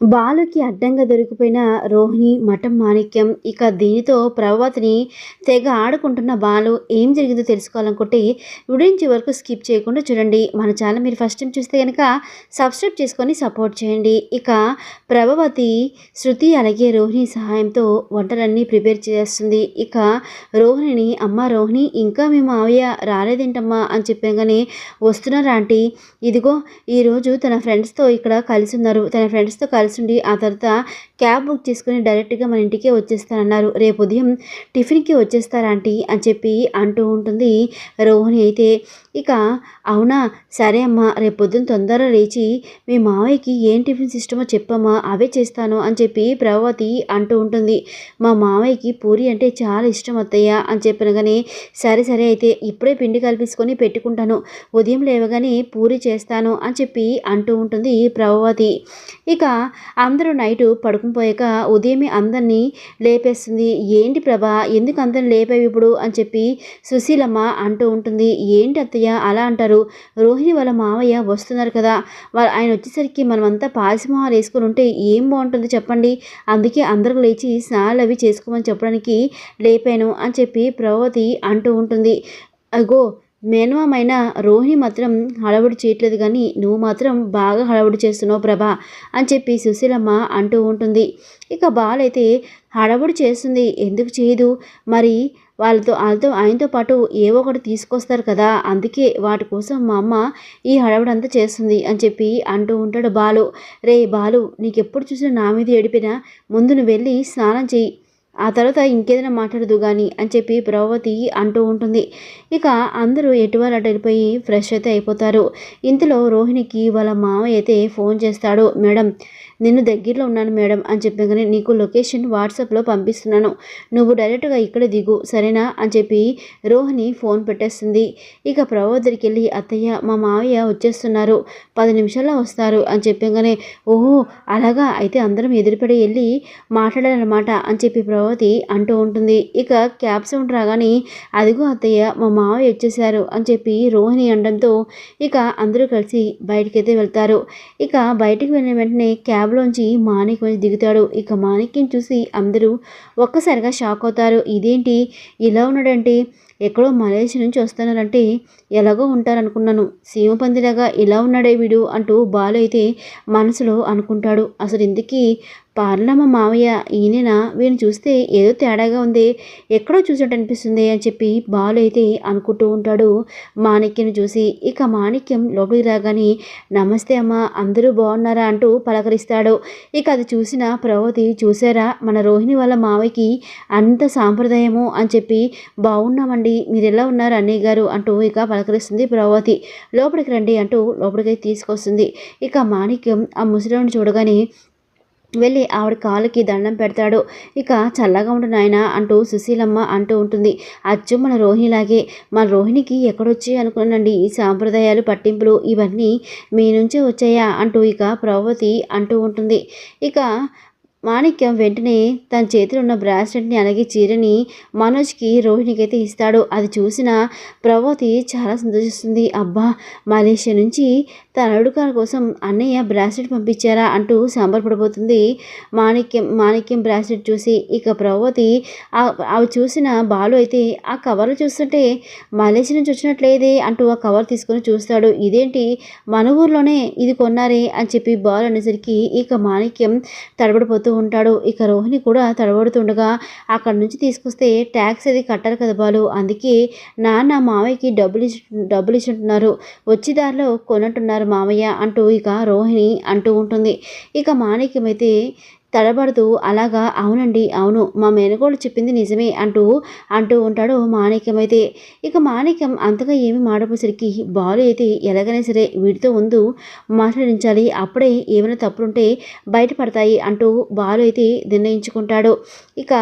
బాలుకి అడ్డంగా దొరికిపోయిన రోహిణి మఠం మాణిక్యం. ఇక దీనితో ప్రభావతిని తెగ ఆడుకుంటున్న బాలు ఏం జరిగిందో తెలుసుకోవాలనుకుంటే వీడియో వరకు స్కిప్ చేయకుండా చూడండి. మన ఛానల్ మీరు ఫస్ట్ టైం చూస్తే కనుక సబ్స్క్రైబ్ చేసుకొని సపోర్ట్ చేయండి. ఇక ప్రభావతి శృతి అలాగే రోహిణి సహాయంతో వంటలన్నీ ప్రిపేర్ చేస్తుంది. ఇక రోహిణిని అమ్మ రోహిణి ఇంకా మేము మావయ్య రాలేదేంటమ్మా? అని చెప్పాగానే వస్తున్నారా ఆంటీ ఇదిగో ఈరోజు తన ఫ్రెండ్స్తో ఇక్కడ కలిసి ఉన్నారు. తన ఫ్రెండ్స్తో కలిసి ఉండి ఆ తర్వాత క్యాబ్ బుక్ చేసుకుని డైరెక్ట్గా మన ఇంటికే వచ్చేస్తానన్నారు. రేపు ఉదయం టిఫిన్కి వచ్చేస్తారా ఆంటీ? అని చెప్పి అంటూ ఉంటుంది రోహిణి. అయితే ఇక అవునా? సరే అమ్మా రేపు పొద్దున్న తొందరగా లేచి మీ మావయ్యకి ఏం టిఫిన్స్ ఇష్టమో చెప్పమ్మా అవే చేస్తాను అని చెప్పి ప్రభావతి అంటూ ఉంటుంది. మా మావయ్యకి పూరి అంటే చాలా ఇష్టం అత్తయ్య అని చెప్పిన కానీ సరే సరే అయితే ఇప్పుడే పిండి కల్పించుకొని పెట్టుకుంటాను. ఉదయం లేవగానే పూరి చేస్తాను అని చెప్పి అంటూ ఉంటుంది ప్రభావతి. ఇక అందరూ నైటు పోయాక ఉదయమే అందరినీ లేపేస్తుంది. ఏంటి ప్రభా ఎందుకు అందరిని లేపేవి ఇప్పుడు? అని చెప్పి సుశీలమ్మ అంటూ ఉంటుంది. ఏంటి అత్తయ్య అలా అంటారు. రోహిణి వాళ్ళ మావయ్య వస్తున్నారు కదా. వాళ్ళు ఆయన వచ్చేసరికి మనమంతా పాసిమోహాలు వేసుకుని ఉంటే ఏం బాగుంటుంది చెప్పండి. అందుకే అందరూ లేచి స్నానాలు అవి చేసుకోమని చెప్పడానికి లేపాను అని చెప్పి ప్రభావతి అంటూ ఉంటుంది. అగో మేనమామైన రోహిణి మాత్రం హడవుడు చేయట్లేదు కానీ నువ్వు మాత్రం బాగా హడావుడి చేస్తున్నావు ప్రభా అని చెప్పి సుశీలమ్మ అంటూ ఉంటుంది. ఇక బాలైతే హడవుడు చేస్తుంది. ఎందుకు చేయదు? మరి వాళ్ళతో వాళ్ళతో ఆయనతో పాటు ఏవో ఒకటి తీసుకొస్తారు కదా. అందుకే వాటి కోసం మా అమ్మ ఈ హడావుడంతా చేస్తుంది అని చెప్పి అంటూ ఉంటాడు బాలు. రే బాలు నీకెప్పుడు చూసినా నా మీద ఏడిపినా ముందు నువ్వు వెళ్ళి స్నానం చేయి ఆ తర్వాత ఇంకేదైనా మాట్లాడదు కానీ అని చెప్పి ప్రభావతి అంటూ ఉంటుంది. ఇక అందరూ ఎటువారు అటు వెళ్ళిపోయి ఫ్రెష్ అయితే అయిపోతారు. ఇంతలో రోహిణికి వాళ్ళ మామయ్య అయితే ఫోన్ చేస్తాడు. మేడం నేను దగ్గరలో ఉన్నాను మేడం అని చెప్పగానే నీకు లొకేషన్ వాట్సాప్లో పంపిస్తున్నాను. నువ్వు డైరెక్ట్గా ఇక్కడ దిగు. సరేనా? అని చెప్పి రోహిణి ఫోన్ పెట్టేస్తుంది. ఇక ప్రభావతికి వెళ్ళి అత్తయ్య మా మావయ్య వచ్చేస్తున్నారు. పది నిమిషాల్లో వస్తారు అని చెప్పగానే ఓహో అలాగా? అయితే అందరం ఎదురుపడి వెళ్ళి మాట్లాడాలన్నమాట అని చెప్పి ప్రభావతి అంటూ ఉంటుంది. ఇక క్యాబ్ సౌండ్ రాగానే అదిగో అత్తయ్య మా మావయ్య వచ్చేసారు అని చెప్పి రోహిణి అనడంతో ఇక అందరూ కలిసి బయటికైతే వెళ్తారు. ఇక బయటికి వెళ్ళిన వెంటనే క్యాబ్ క్యాబ్లోంచి మాణిక్ దిగుతాడు. ఇక మాణిక్యం చూసి అందరూ ఒక్కసారిగా షాక్ అవుతారు. ఇదేంటి? ఇలా ఉన్నాడంటే ఎక్కడో మలేషియా నుంచి వస్తున్నారంటే ఎలాగో ఉంటారనుకున్నాను. సీమపందిలాగా ఇలా ఉన్నాడే వీడు అంటూ బాలు అయితే మనసులో అనుకుంటాడు. అసలు ఇందుకీ పార్లమ్మ మావయ్య ఈయన వీడిని చూస్తే ఏదో తేడాగా ఉంది. ఎక్కడో చూసినట్టు అనిపిస్తుంది అని చెప్పి బాలు అయితే అనుకుంటూ ఉంటాడు. మాణిక్యం చూసి ఇక మాణిక్యం లోపలికి రాగానే నమస్తే అమ్మ అందరూ బాగున్నారా అంటూ పలకరిస్తాడు. ఇక అది చూసిన ప్రవతి చూసారా మన రోహిణి వాళ్ళ మావయ్యకి అంత సాంప్రదాయము అని చెప్పి బాగున్నామండి మీరు ఎలా ఉన్నారు? అన్నయ్య గారు అంటూ ఇక పలకరిస్తుంది ప్రభావతి లోపలికి రండి అంటూ లోపలికి తీసుకొస్తుంది. ఇక మాణిక్యం ఆ ముసలిని చూడగానే వెళ్ళి ఆవిడ కాలుకి దండం పెడతాడు. ఇక చల్లగా ఉండు నాయన అంటూ సుశీలమ్మ అంటూ ఉంటుంది. అచ్చు మన రోహిణిలాగే. మన రోహిణికి ఎక్కడొచ్చి అనుకున్నానండి ఈ సాంప్రదాయాలు పట్టింపులు ఇవన్నీ మీ నుంచే వచ్చాయా? అంటూ ఇక ప్రభావతి అంటూ ఉంటుంది. ఇక మాణిక్యం వెంటనే తన చేతిలో ఉన్న బ్రాస్లెట్ని అలాగే చీరని మనోజ్కి రోహిణికి అయితే ఇస్తాడు. అది చూసిన ప్రభావతి చాలా సంతోషిస్తుంది. అబ్బా మలేషియా నుంచి తన అడుగుల కోసం అన్నయ్య బ్రాస్లెట్ పంపించారా అంటూ సంబరపడిపోతుంది మాణిక్యం. మాణిక్యం బ్రాస్లెట్ చూసి ఇక ప్రభావతి అవి చూసిన బాలు అయితే ఆ కవర్లు చూస్తుంటే మలేషియా నుంచి వచ్చినట్లేదే అంటూ ఆ కవర్ తీసుకొని చూస్తాడు. ఇదేంటి? మన ఊర్లోనే ఇది కొన్నారే అని చెప్పి బాలు అనేసరికి ఇక మాణిక్యం తడబడిపోతూ ఉంటాడు. ఇక రోహిణి కూడా తడబడుతుండగా అక్కడి నుంచి తీసుకొస్తే ట్యాక్స్ అది కట్టాలి కదా బాలు. అందుకే నాన్న మావయ్యకి డబ్బులు ఇచ్చి డబ్బులు ఇచ్చుంటున్నారు. వచ్చి దారిలో కొనట్టున్నారు మామయ్య అంటూ ఇక రోహిణి అంటూ ఉంటుంది. ఇక మాణిక్యమైతే తడబడుతూ అలాగా? అవునండి అవును. మా మేనకోడు చెప్పింది నిజమే అంటూ అంటూ ఉంటాడు మాణిక్యం అయితే. ఇక మాణిక్యం అంతగా ఏమి మాడపోసరికి బాలు అయితే ఎలాగైనా సరే వీటితో ముందు మాట్లాడించాలి. అప్పుడే ఏమైనా తప్పులుంటే బయటపడతాయి అంటూ బాలు అయితే నిర్ణయించుకుంటాడు. ఇక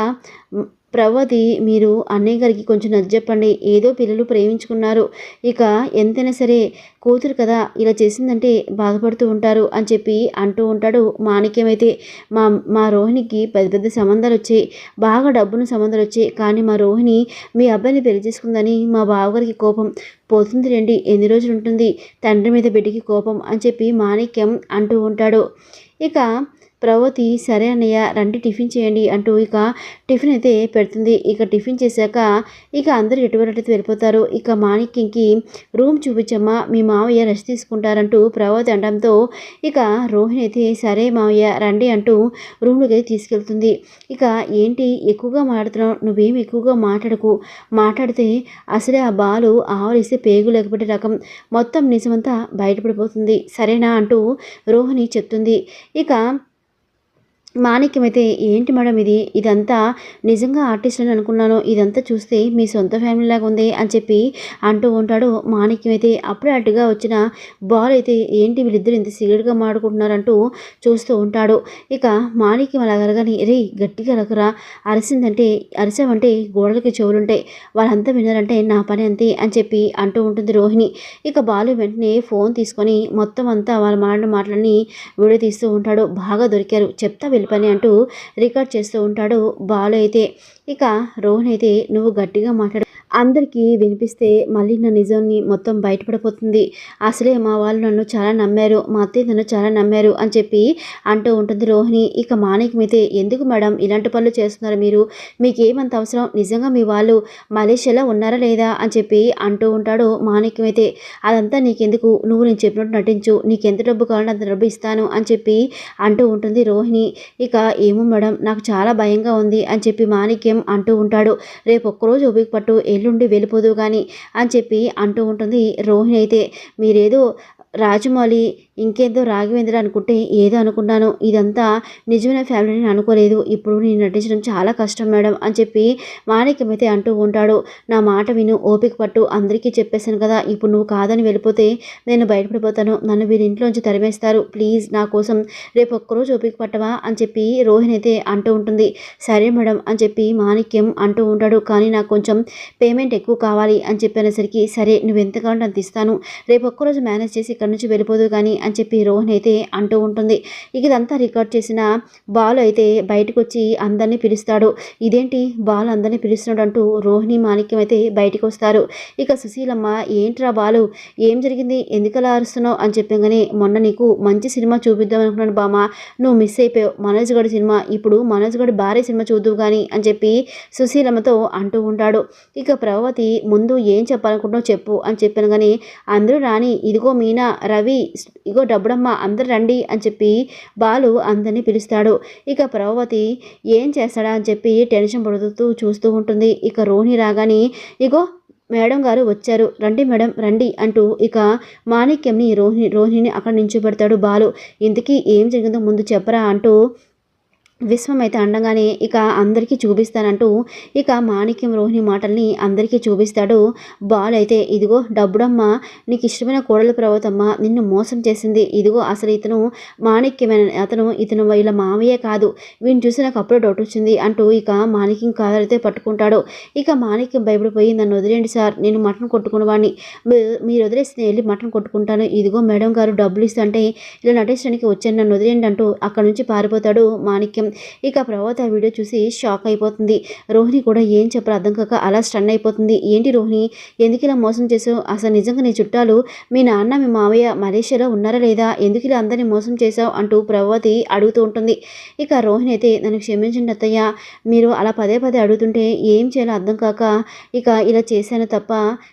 ప్రవతి మీరు అన్నయ్య గారికి కొంచెం నచ్చ చెప్పండి. ఏదో పిల్లలు ప్రేమించుకున్నారు. ఇక ఎంతైనా సరే కూతురు కదా ఇలా చేసిందంటే బాధపడుతూ ఉంటారు అని చెప్పి అంటూ ఉంటాడు మాణిక్యం అయితే మా మా రోహిణికి పెద్ద పెద్ద సంబంధాలు వచ్చాయి. బాగా డబ్బును సంబంధాలు వచ్చాయి. కానీ మా రోహిణి మీ అబ్బాయిని పెళ్ళి చేసుకుందని మా బావగారికి కోపం. పోతుంది రండి ఎన్ని రోజులు ఉంటుంది? తండ్రి మీద బిడ్డకి కోపం అని చెప్పి మాణిక్యం అంటూ ఉంటాడు. ఇక ప్రవతి సరే అన్నయ్య రండి టిఫిన్ చేయండి అంటూ ఇక టిఫిన్ అయితే పెడుతుంది. ఇక టిఫిన్ చేశాక ఇక అందరూ ఎటువంటి వెళ్ళిపోతారు? ఇక మాణిక్యంకి రూమ్ చూపించమ్మా మీ మావయ్య రెస్ట్ తీసుకుంటారంటూ ప్రవతి అనడంతో ఇక రోహిణి అయితే సరే మావయ్య రండి అంటూ రూమ్లోకి అయితే తీసుకెళ్తుంది. ఇక ఏంటి ఎక్కువగా మాట్లాడుతున్నావు? నువ్వేం ఎక్కువగా మాట్లాడకు. మాట్లాడితే అసలే ఆ బాలు ఆవలిస్తే పేగు లేకపోతే రకం. మొత్తం నిజమంతా బయటపడిపోతుంది. సరేనా అంటూ రోహిణి చెప్తుంది. ఇక మాణిక్యం అయితే ఏంటి మేడం ఇది? ఇదంతా నిజంగా ఆర్టిస్ట్ అని అనుకున్నాను? ఇదంతా చూస్తే మీ సొంత ఫ్యామిలీ లాగా ఉంది? అని చెప్పి అంటూ ఉంటాడు మాణిక్యం అయితే అప్పుడే అటుగా వచ్చిన బాల్ అయితే ఏంటి వీళ్ళిద్దరు ఇంత సీరియడ్గా మాడుకుంటున్నారంటూ చూస్తూ ఉంటాడు. ఇక మాణిక్యం అలా రే గట్టిగా అలగరా అరిసిందంటే అరిసామంటే గోడలకి చెవులుంటాయి. వాళ్ళంతా విన్నారంటే నా పని అంతే అని చెప్పి అంటూ ఉంటుంది రోహిణి. ఇక బాలు వెంటనే ఫోన్ తీసుకొని మొత్తం అంతా వాళ్ళ మాట్లాడిన మాటలన్నీ వీడియో తీస్తూ ఉంటాడు. బాగా దొరికారు. చెప్తా వెళ్ళి పని అంటూ రికార్డ్ చేస్తూ ఉంటాడు బాలు అయితే. ఇక రోహన్ అయితే నువ్వు గట్టిగా మాట్లాడు అందరికీ వినిపిస్తే మళ్ళీ నా నిజాన్ని మొత్తం బయటపడిపోతుంది. అసలే మా వాళ్ళు నన్ను చాలా నమ్మారు మా అత్తయ్య నన్ను చాలా నమ్మారు అని చెప్పి అంటూ ఉంటుంది రోహిణి. ఇక మాణిక్యం ఎందుకు మేడం ఇలాంటి పనులు చేస్తున్నారు మీరు? మీకు ఏమంత అవసరం? నిజంగా మీ వాళ్ళు మలేషియాలో ఉన్నారా లేదా? అని చెప్పి అంటూ ఉంటాడు మాణిక్యమైతే అదంతా నీకెందుకు? నువ్వు నేను చెప్పినట్టు నటించు. నీకు ఎంత డబ్బు కావాలంటే అంత డబ్బు ఇస్తాను అని చెప్పి అంటూ ఉంటుంది రోహిణి. ఇక ఏమో మేడం నాకు చాలా భయంగా ఉంది అని చెప్పి మాణిక్యం అంటూ ఉంటాడు. రేపు ఒక్కరోజు ఓపిక పట్టు ఎల్లుండి వెళ్ళిపోదు కానీ అని చెప్పి అంటూ ఉంటుంది. రోహిణి అయితే మీరేదో రాజమౌళి ఇంకేదో రాఘవేంద్ర అనుకుంటే ఏదో అనుకున్నాను. ఇదంతా నిజమైన ఫ్యామిలీ నేను అనుకోలేదు. ఇప్పుడు నేను నటించడం చాలా కష్టం మేడం అని చెప్పి మాణిక్యం అయితే అంటూ ఉంటాడు. నా మాట విను ఓపిక పట్టు అందరికీ చెప్పేశాను కదా. ఇప్పుడు నువ్వు కాదని వెళ్ళిపోతే నేను బయటపడిపోతాను. నన్ను వీరి ఇంట్లోంచి తరిమేస్తారు. ప్లీజ్ నా కోసం రేపు ఒక్కరోజు ఓపిక పట్టవా అని చెప్పి రోహిణి అయితే అంటూ ఉంటుంది. సరే మేడం అని చెప్పి మాణిక్యం అంటూ ఉంటాడు. కానీ నాకు కొంచెం పేమెంట్ ఎక్కువ కావాలి అని చెప్పేసరికి సరే నువ్వు ఎంత కావాలంటే అంత ఇస్తాను. రేపు ఒక్కరోజు మేనేజ్ చేసి ఇక్కడ నుంచి వెళ్ళిపోదు కానీ అని చెప్పి రోహన్ అయితే అంటూ ఉంటుంది. ఇక ఇదంతా రికార్డ్ చేసిన బాలు అయితే బయటకు వచ్చి అందరినీ పిలుస్తాడు. ఇదేంటి? బాలు అందరినీ పిలుస్తున్నాడు అంటూ రోహిణి మాణిక్యం అయితే బయటకు వస్తారు. ఇక సుశీలమ్మ ఏంట్రా బాలు? ఏం జరిగింది? ఎందుకలా అరుస్తున్నావు? అని చెప్పగానే మొన్న నీకు మంచి సినిమా చూపిద్దాం అనుకున్నాను బామ్మ నువ్వు మిస్ అయిపోయావు. మనోజ్ గడి సినిమా. ఇప్పుడు మనోజ్ గడి భార్య సినిమా చూద్దువు కానీ అని చెప్పి సుశీలమ్మతో అంటూ ఉంటాడు. ఇక ప్రభావతి ముందు ఏం చెప్పాలనుకుంటున్నావు చెప్పు అని చెప్పాను కానీ అందరూ రాని ఇదిగో మీనా రవి ఇగో డబ్బుడమ్మ అందరు రండి అని చెప్పి బాలు అందరినీ పిలుస్తాడు. ఇక ప్రభావతి ఏం చేస్తాడా అని చెప్పి టెన్షన్ పడుతూ చూస్తూ ఉంటుంది. ఇక రోహిణి రాగానే ఇగో మేడం గారు వచ్చారు. రండి మేడం రండి అంటూ ఇక మాణిక్యంని రోహిణి రోహిణిని అక్కడ నించోబెడతాడు బాలు. ఇంతకీ ఏం జరిగిందో ముందు చెప్పరా అంటూ విశ్వం అయితే అండగానే ఇక అందరికీ చూపిస్తానంటూ ఇక మాణిక్యం రోహిణి మాటల్ని అందరికీ చూపిస్తాడు. బాల్ అయితే ఇదిగో డబ్బుడమ్మ నీకు ఇష్టమైన కోడల పర్వతమ్మ నిన్ను మోసం చేసింది. ఇదిగో అసలు ఇతను మాణిక్యమైన అతను ఇతను వీళ్ళ మామయ్యే కాదు. వీని చూసి నాకు అప్పుడే డౌట్ వచ్చింది అంటూ ఇక మాణిక్యం కాదైతే పట్టుకుంటాడు. ఇక మాణిక్యం భయపడిపోయి నన్ను వదిలేండి సార్ నేను మటన్ కొట్టుకున్న వాడిని మీరు వదిలేస్తే వెళ్ళి మటన్ కొట్టుకుంటాను. ఇదిగో మేడం గారు డబ్బులు ఇస్తా అంటే ఇలా నటించడానికి వచ్చాను నన్ను వదిలేండి అంటూ అక్కడ నుంచి పారిపోతాడు మాణిక్యం. ఇక ప్రభావతి ఆ వీడియో చూసి షాక్ అయిపోతుంది. రోహిణి కూడా ఏం చెప్పరు అర్థం కాక అలా స్టన్ అయిపోతుంది. ఏంటి రోహిణి? ఎందుకు ఇలా మోసం చేసావు? అసలు నిజంగా నీ చుట్టాలు మీ నాన్న మీ మావయ్య మలేషియాలో ఉన్నారా లేదా? ఎందుకు ఇలా అందరినీ మోసం చేశావు అంటూ ప్రభావతి అడుగుతూ ఉంటుంది. ఇక రోహిణి అయితే నన్ను క్షమించండి అత్తయ్య. మీరు అలా పదే పదే అడుగుతుంటే ఏం చేయాలో అర్థం కాక ఇక ఇలా చేశాను తప్ప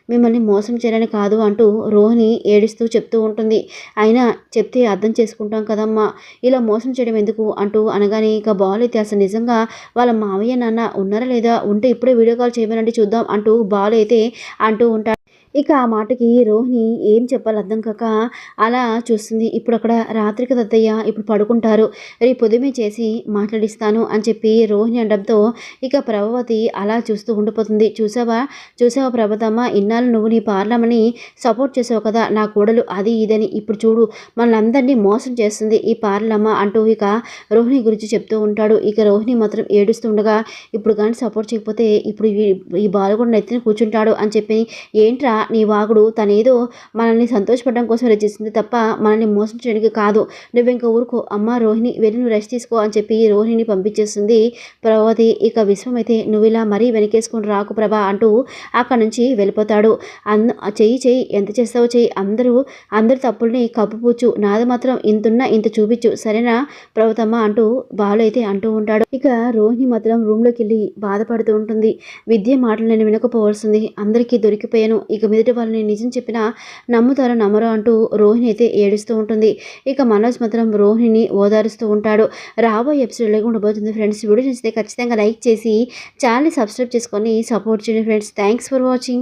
మిమ్మల్ని మోసం చేయాలని కాదు అంటూ రోహిణి ఏడుస్తూ చెప్తూ ఉంటుంది. అయినా చెప్తే అర్థం చేసుకుంటాం కదమ్మా. ఇలా మోసం చేయడం ఎందుకు? అంటూ అనగానే ఇక బాలు అయితే అసలు నిజంగా వాళ్ళ మావయ్య నాన్న ఉన్నారా లేదా ఉంటే ఇప్పుడే వీడియో కాల్ చేయమనండి చూద్దాం అంటూ బాలు అయితే అంటూ ఉంటాడు. ఇక ఆ మాటకి రోహిణి ఏం చెప్పాలి అర్థం కాక అలా చూస్తుంది. ఇప్పుడు అక్కడ రాత్రికి దత్తయ్య ఇప్పుడు పడుకుంటారు. రేపు ఉదయమే చేసి మాట్లాడిస్తాను అని చెప్పి రోహిణి అనడంతో ఇక ప్రభావతి అలా చూస్తూ ఉండిపోతుంది. చూసావా? చూసావా ప్రభతమ్మ? ఇన్నాళ్ళు నువ్వు నీ పార్లమని సపోర్ట్ చేసావు కదా నా కోడలు అది ఇదని. ఇప్పుడు చూడు మనందరినీ మోసం చేస్తుంది ఈ పార్లమ్మ అంటూ ఇక రోహిణి గురించి చెప్తూ ఉంటాడు. ఇక రోహిణి మాత్రం ఏడుస్తుండగా ఇప్పుడు కానీ సపోర్ట్ చేయకపోతే ఇప్పుడు ఈ బాలు కూడా నెత్తిని కూర్చుంటాడు అని చెప్పి ఏంట్రా నీ వాగుడు తనేదో మనల్ని సంతోషపడడం కోసం రచిస్తుంది తప్ప మనల్ని మోసం చేయడానికి కాదు. నువ్వు ఇంకా ఊరుకో. అమ్మ రోహిణి వెళ్ళి నువ్వు రెస్ట్ తీసుకో అని చెప్పి రోహిణిని పంపించేస్తుంది ప్రభావతి. ఇక విశ్వం అయితే నువ్వు ఇలా మరీ వెనకేసుకుని రాకు ప్రభా అంటూ అక్కడ నుంచి వెళ్ళిపోతాడు. అన్ చెయ్యి చెయ్యి. ఎంత చేస్తావో చెయ్యి. అందరూ అందరి తప్పుల్ని కప్పుపూచు. నాది మాత్రం ఇంతున్నా ఇంత చూపించు. సరేనా ప్రభుతమ్మ అంటూ బాలు అయితే అంటూ ఉంటాడు. ఇక రోహిణి మాత్రం రూమ్లోకి వెళ్ళి బాధపడుతూ ఉంటుంది. విద్య మాటలు నేను వినకపోవాల్సింది. అందరికీ దొరికిపోయాను. ఇక మీదటి వాళ్ళని నిజం చెప్పినా నమ్ముతారో నమ్మరో అంటూ రోహిణి అయితే ఏడుస్తూ ఉంటుంది. ఇక మనోజ్ మాత్రం రోహిణిని ఓదారుస్తూ ఉంటాడు. రాబోయే ఎపిసోడ్లో ఉండబోతుంది ఫ్రెండ్స్. వీడియో నచ్చితే ఖచ్చితంగా లైక్ చేసి ఛానల్ని సబ్స్క్రైబ్ చేసుకొని సపోర్ట్ చేయండి ఫ్రెండ్స్. Thanks for watching